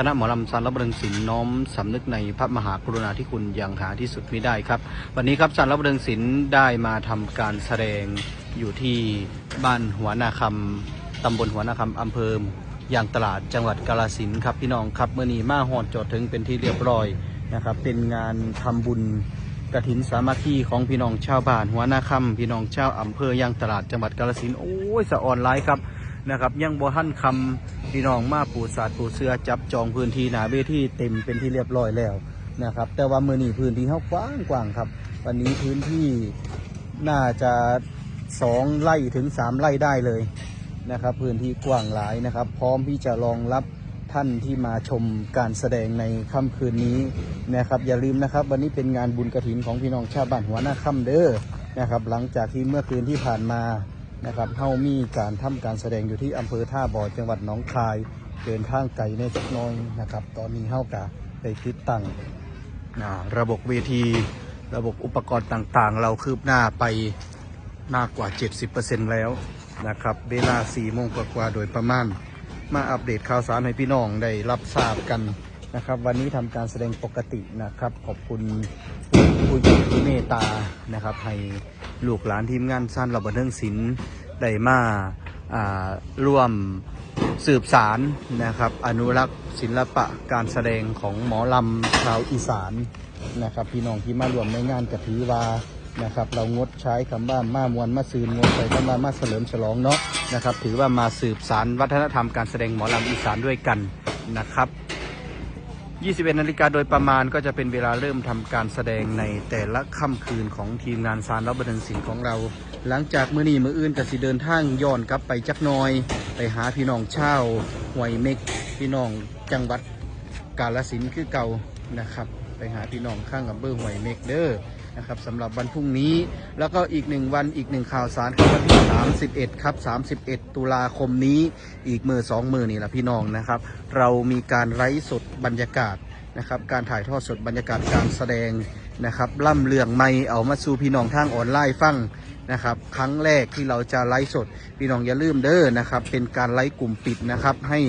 คณะหมอลำสารรับเริงศิลป์น้อมสำนึกในพระมหากรุณาธิคุณอย่างหาที่สุดไม่ได้ครับ วันนี้ครับสารรับเริงศิลป์ได้มาทำการแสดงอยู่ที่บ้านหัวนาคำตำบลหัวนาคำอำเภอยางตลาดจังหวัดกาฬสินครับพี่น้องครับเมื่อนี้มาหอดจอดถึงเป็นที่เรียบร้อยนะครับ เป็นงานทำบุญกระถินสามัคคีของพี่น้องชาวบ้านหัวนาคำพี่น้องชาวอำเภอยางตลาดจังหวัดกาฬสินโอ้ยสะอ่อนหลายครับนะครับยังบ่ทันคำ พี่น้องมาปูศาสตร์ปูเสือจับจองพื้นที่หนาเวทีเต็มเป็นที่เรียบร้อยแล้วนะครับ แต่ว่ามือนี้พื้นที่เขากว้างกว้างครับ วันนี้พื้นที่น่าจะสองไร่ถึงสามไร่ได้เลยนะครับ พื้นที่กว้างหลายนะครับ พร้อมที่จะรองรับท่านที่มาชมการแสดงในค่ำคืนนี้นะครับ อย่าลืมนะครับ วันนี้เป็นงานบุญกระถินของพี่น้องชาวบ้านหัวหน้าค่ำเด้อนะครับ หลังจากที่เมื่อคืนที่ผ่านมา นะครับเฮามีการทำการแสดงอยู่ที่อำเภอท่าบ่อจังหวัดหนองคาย เดินทางไกลในจักน้อยนะครับ ตอนนี้เฮากะไปติดตั้งระบบเวที ระบบอุปกรณ์ต่างๆ เราคืบหน้าไปมากกว่า 70%แล้วนะครับ เวลา4โมงกว่าๆโดยประมาณ มาอัปเดตข่าวสารให้พี่น้องได้รับทราบกันนะครับ วันนี้ทำการแสดงปกตินะครับ ขอบคุณผู้ ผู้หญ่ที่เมตตานะครับให้ลูกหลานทีมงานสั้นระเบิดเรื่องศิลป์ได้มาอ่าร่วมสืบสารนะครับ อนุรักษ์ศิลปะการแสดงของหมอลำชาวอีสานนะครับ พี่น้องที่มารวมในงานกระถือว่านะครับ เรางดใช้คำว่า มามวนมาซืนงดใช้คำว่ามาเฉลิมฉลองเนาะนะครับ ถือว่ามาสืบสารวัฒนธรรมการแสดงหมอลำอีสานด้วยกันนะครับ 21นาฬิกาโดยประมาณก็จะเป็นเวลาเริ่มทำการแสดงในแต่ละค่ำคืนของทีมงานสารรับบันเทิงศิลป์ของเรา หลังจากมื้อนี้มื้ออื่นก็สิเดินทางย้อนกลับไปจักน้อย ไปหาพี่น้องเช่าห้วยเม็กพี่น้องจังหวัดกาลสินคือเก่านะครับ ไปหาพี่น้องข้างอำเภอห้วยเม็กเด้อ นะครับสำหรับวันพรุ่งนี้ แล้วก็อีกหนึ่งวันอีกหนึ่งข่าวสารครับวันที่ 31 ครับ 31 ตุลาคมนี้อีกมือสองมือนี่แหละพี่น้องนะครับ เรามีการไร้สดบรรยากาศนะครับการถ่ายทอดสดบรรยากาศการแสดงนะครับล่ำเลืองไม่เอามาสู่พี่น้องทางออนไลน์ฟังนะครับครั้งแรกที่เราจะไลฟ์สด พี่น้องอย่าลืมเด้อนะครับเป็นการไลฟ์กลุ่มปิดนะครับให้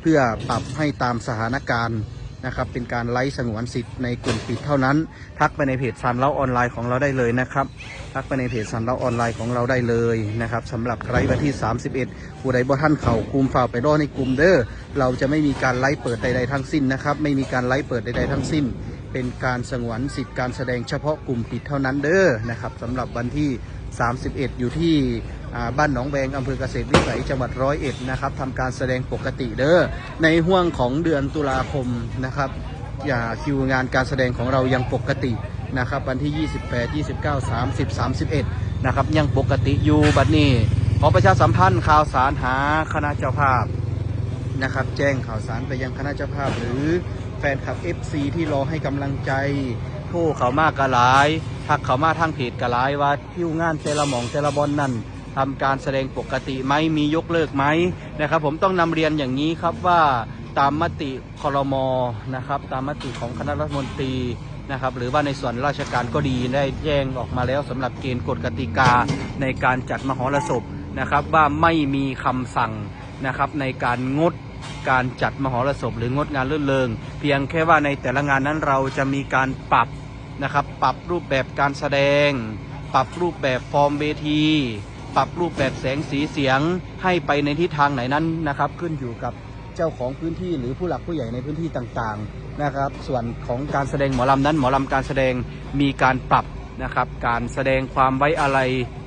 เพื่อปรับให้ตามสถานการณ์ นะครับเป็นการไลฟ์สงวนสิทธิ์ในกลุ่มปิดเท่านั้น ทักไปในเพจซันเล่าออนไลน์ของเราได้เลยนะครับ ทักไปในเพจซันเล่าออนไลน์ของเราได้เลยนะครับสำหรับไลฟ์วันที่ 31ผู้ใดบ่ท่านเข่ากลุ่มฝ่าไปรอในกลุ่มเด้อเราจะไม่มีการไลฟ์เปิดใดๆทั้งสิ้นนะครับไม่มีการไลฟ์เปิดใดๆทั้งสิ้น เป็นการสงวนสิทธิ์การแสดงเฉพาะกลุ่มปิดเท่านั้นเด้อนะครับสำหรับวันที่ 31 อยู่ที่บ้านหนองแวงอำเภอเกษตรวิสัยจังหวัดร้อยเอ็ดนะครับทำการแสดงปกติเด้อในห่วงของเดือนตุลาคมนะครับอย่าคิวงานการแสดงของเรายังปกตินะครับวันที่ 28 29 30 31นะครับยังปกติอยู่บัดนี้ขอประชาสัมพันธ์ข่าวสารหาคณะเจ้าภาพนะครับ แจ้งข่าวสารไปยังคณะเจ้าภาพ หรือแฟนคลับ FC ที่รอให้กำลังใจโทรเขามากกะหลาย ทักเขามาทางเพจกะหลายว่าคิวงานเซลมองเซลบอลนั่นทำการแสดงปกติไหมมียกเลิกไหมนะครับผมต้องนำเรียนอย่างนี้ครับว่าตามมติคอรมอนะครับตามมติของคณะรัฐมนตรีนะครับหรือว่าในส่วนราชการก็ดีได้แจ้งออกมาแล้วสำหรับเกณฑ์กฎกติกาในการจัดมหรสพนะครับว่าไม่มีคำสั่งนะครับในการงดการจัดมหรสพหรืองดงานรื่อนเริงเพียงแค่ว่าในแต่ละงานนั้นเราจะมีการปรับ นะครับ ปรับรูปแบบการแสดง ปรับรูปแบบฟอร์มเวที ปรับรูปแบบแสงสีเสียงให้ไปในทิศทางไหนนั้นนะครับ ขึ้นอยู่กับเจ้าของพื้นที่หรือผู้หลักผู้ใหญ่ในพื้นที่ต่างๆนะครับ ส่วนของการแสดงหมอลำนั้นหมอลำการแสดงมีการปรับนะครับ การแสดงความไว้อะไร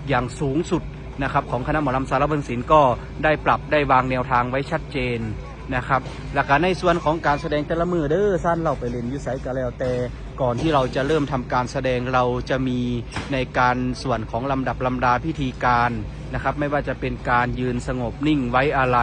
อย่างสูงสุดนะครับของคณะหมอลำสารบัญศิลป์ก็ได้ปรับได้วางแนวทางไว้ชัดเจน นะครับหลักการในส่วนของการแสดงแต่ละมือเด้อสั้นเราไปเรียนยุไสก็แล้วแต่ก่อนที่เราจะเริ่มทำการแสดงเราจะมีในการส่วนของลำดับลำดาพิธีการนะครับ ไม่ว่าจะเป็นการยืนสงบนิ่งไว้อะไร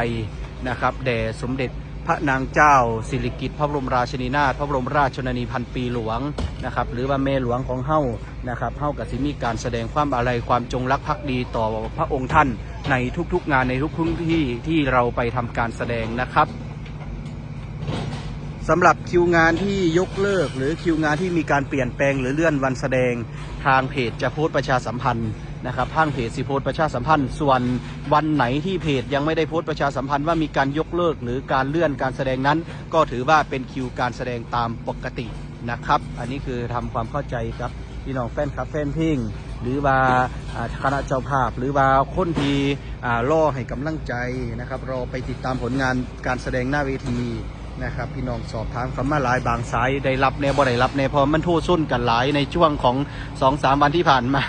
นะครับแด่สมเด็จพระนางเจ้า สิริกิติ์พระบรมราชินีนาถพระบรมราชชนนีพันปีหลวงนะครับ หรือว่าเมหลวงของเฮ้านะครับเฮ้ากับสิมีการแสดงความอาลัยความจงรักภักดีต่อพระองค์ท่าน ในทุกๆงานในทุกพื้นที่ที่เราไปทำการแสดงนะครับสำหรับคิวงานที่ยกเลิก หรือคิวงานที่มีการเปลี่ยนแปลงหรือเลื่อนวันแสดงทางเพจจะโพสต์ประชาสัมพันธ์นะครับทางเพจสิโพสต์ประชาสัมพันธ์ ส่วนวันไหนที่เพจยังไม่ได้โพสต์ประชาสัมพันธ์ว่ามีการยกเลิกหรือการเลื่อนการแสดงนั้น ก็ถือว่าเป็นคิวการแสดงตามปกตินะครับ อันนี้คือทำความเข้าใจกับ พี่น้องแฟนคลับแฟนเพลงหรือว่าคณะเจ้าภาพ หรือว่าคนที่ล่อให้กำลังใจนะครับรอไปติดตามผลงานการแสดงหน้าเวทีนะครับ พี่น้องสอบถามคำมาหลายบางสายได้รับแน่บ่ได้รับแน่เพอมันโทษสุ่นกันหลายในช่วงของ2อสาวันที่ผ่านมา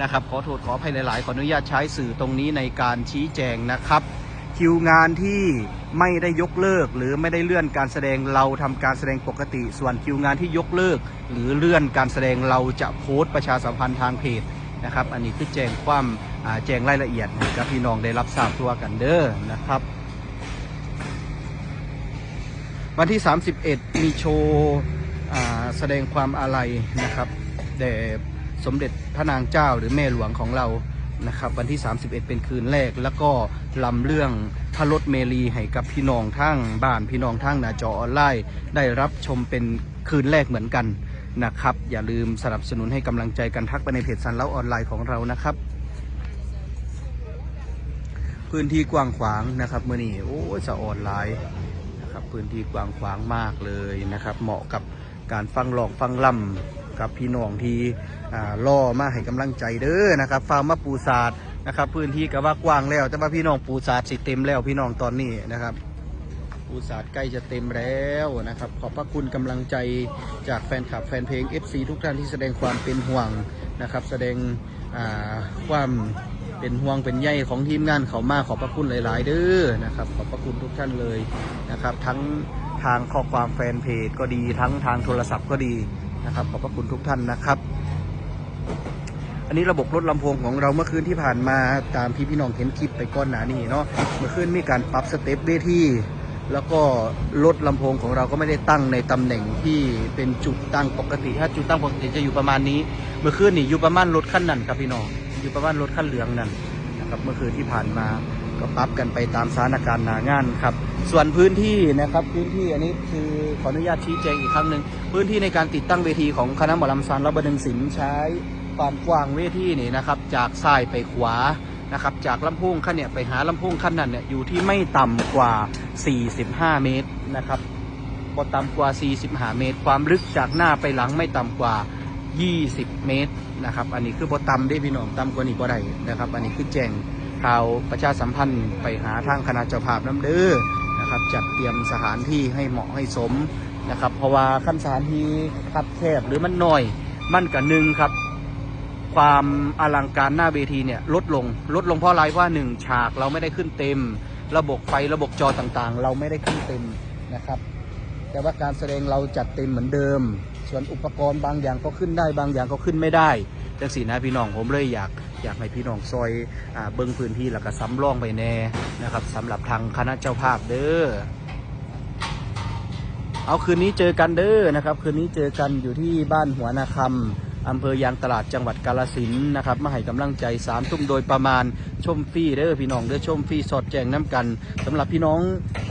นะครับขอโทษขออภัยหลาย ๆ ขออนุญาตใช้สื่อตรงนี้ในการชี้แจงนะครับ คิวงานที่ไม่ได้ยกเลิก หรือไม่ได้เลื่อนการแสดงเราทำการแสดงปกติ ส่วนคิวงานที่ยกเลิก หรือเลื่อนการแสดงเราจะโพสต์ประชาสัมพันธ์ทางเพจนะครับ อันนี้คือแจ้งความแจ้งรายละเอียดกับพี่น้องได้รับทราบทั่วกันเด้อนะครับ วันที่ 31 มีโชว์แสดงความอาลัยนะครับแด่สมเด็จพระนางเจ้าหรือแม่หลวงของเรา นะครับวันที่ 31 เป็นคืนแรก แล้วก็ลำเรื่องพระรถเมลีให้กับพี่น้องทั้งบ้านพี่น้องทั้งหน้าจอออนไลน์ได้รับชมเป็นคืนแรกเหมือนกันนะครับอย่าลืมสนับสนุนให้กำลังใจกันทักไปในเพจสันเล้าออนไลน์ของเรานะครับ พื้นที่กว้างขวางนะครับเมื่อนี้โอ้ยสะออนไลน์นะครับพื้นที่กว้างขวางมากเลยนะครับ เหมาะกับการฟังหลอกฟังล่ำ กับพี่น้องที่ล่อมาให้กำลังใจเด้อนะครับฟาร์มมาปูศาสตร์นะครับ พื้นที่ก็ว่ากว้างแล้ว แต่ว่าพี่น้องปูศาสตร์สิเต็มแล้วพี่น้องตอนนี้นะครับปูศาสตร์ใกล้จะเต็มแล้วนะครับ ขอบพระคุณกำลังใจจากแฟนคลับแฟนเพลง FC ทุกท่านที่แสดงความเป็นห่วงนะครับ แสดงความเป็นห่วงเป็นใยของทีมงานเขามาขอบพระคุณหลาย ๆ เด้อนะครับ ขอบพระคุณทุกท่านเลยนะครับ ทั้งทางข้อความแฟนเพจก็ดีทั้งทางโทรศัพท์ก็ดี นะครับ ขอบพระคุณทุกท่านนะครับ อันนี้ระบบรถลำโพงของเราเมื่อคืนที่ผ่านมาตามที่พี่น้องเห็นคลิปไปก้อนหนานี่เนาะเมื่อคืนมีการปรับสเต็ปเวทีแล้วก็รถลำโพงของเราก็ไม่ได้ตั้งในตำแหน่งที่เป็นจุดตั้งปกติ ถ้าจุดตั้งปกติจะอยู่ประมาณนี้ เมื่อคืนนี่อยู่ประมาณรถขั้นนั่นครับพี่น้องอยู่ประมาณรถขั้นเหลืองนั่นนะครับเมื่อคืนที่ผ่านมา ก็ปรับกันไปตามสถานการณ์หนางานครับ ส่วนพื้นที่นะครับพื้นที่อันนี้คือขออนุญาตชี้แจงอีกครั้งหนึ่งพื้นที่ในการติดตั้งเวทีของคณะหมอลำซานรับบดึงศิลป์ใช้ความกว้างเวทีนี่นะครับ จากซ้ายไปขวานะครับจากลำโพงขั้นเนี่ยไปหาลำโพงขั้นนั้นเนี่ยอยู่ที่ไม่ต่ำกว่า 45 เมตรนะครับบ่ต่ำกว่า 45 เมตร ความลึกจากหน้าไปหลังไม่ต่ำกว่า 20 เมตรนะครับ อันนี้คือบ่ต่ำได้พี่น้องต่ำกว่านี้บ่ได้นะครับ อันนี้คือแจ้ง ข่าวประชาสัมพันธ์ไปหาทางคณะเจ้าภาพน้ำเด้อนะครับจัดเตรียมสถานที่ให้เหมาะให้สมนะครับ เพราะว่าขั้นสถานที่คับแคบหรือมันหน้อยมันกับหนึ่งครับ ความอลังการหน้าเวทีเนี่ยลดลงลดลงเพราะอะไรว่าหนึ่งฉากเราไม่ได้ขึ้นเต็ม ระบบไฟระบบจอต่างๆ เราไม่ได้ขึ้นเต็มนะครับ แต่ว่าการแสดงเราจัดเต็มเหมือนเดิม ส่วนอุปกรณ์บางอย่างก็ขึ้นได้บางอย่างก็ขึ้นไม่ได้จังสีนะพี่น้องผมเลยอยาก อยากให้พี่น้องซอยอเบิ้งพื้นที่แล้วก็ซ้ำร่องไปแน่นะครับสำหรับทางคณะเจ้าภาพเด้อเอาคืนนี้เจอกันเด้อนะครับ คืนนี้เจอกันอยู่ที่บ้านหัวนาคำอำเภอยางตลาดจังหวัดกาลสินนะครับมาให้กำลังใจสามทุ่มโดยประมาณชมฟรีเด้อพี่น้องเด้อชมฟรีสอดแจงน้ำกันสำหรับพี่น้อง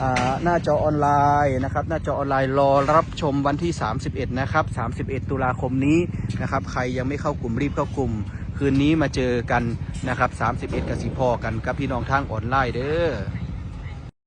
อหน้าจอออนไลน์นะครับ หน้าจอออนไลน์รอรับชมวันที่ 31 นะครับ 31 ตุลาคมนี้นะครับ ใครยังไม่เข้ากลุ่มรีบเข้ากลุ่ม คืนนี้มาเจอกันนะครับ31กับสีพอกันกับพี่น้องทางออนไลน์เด้อ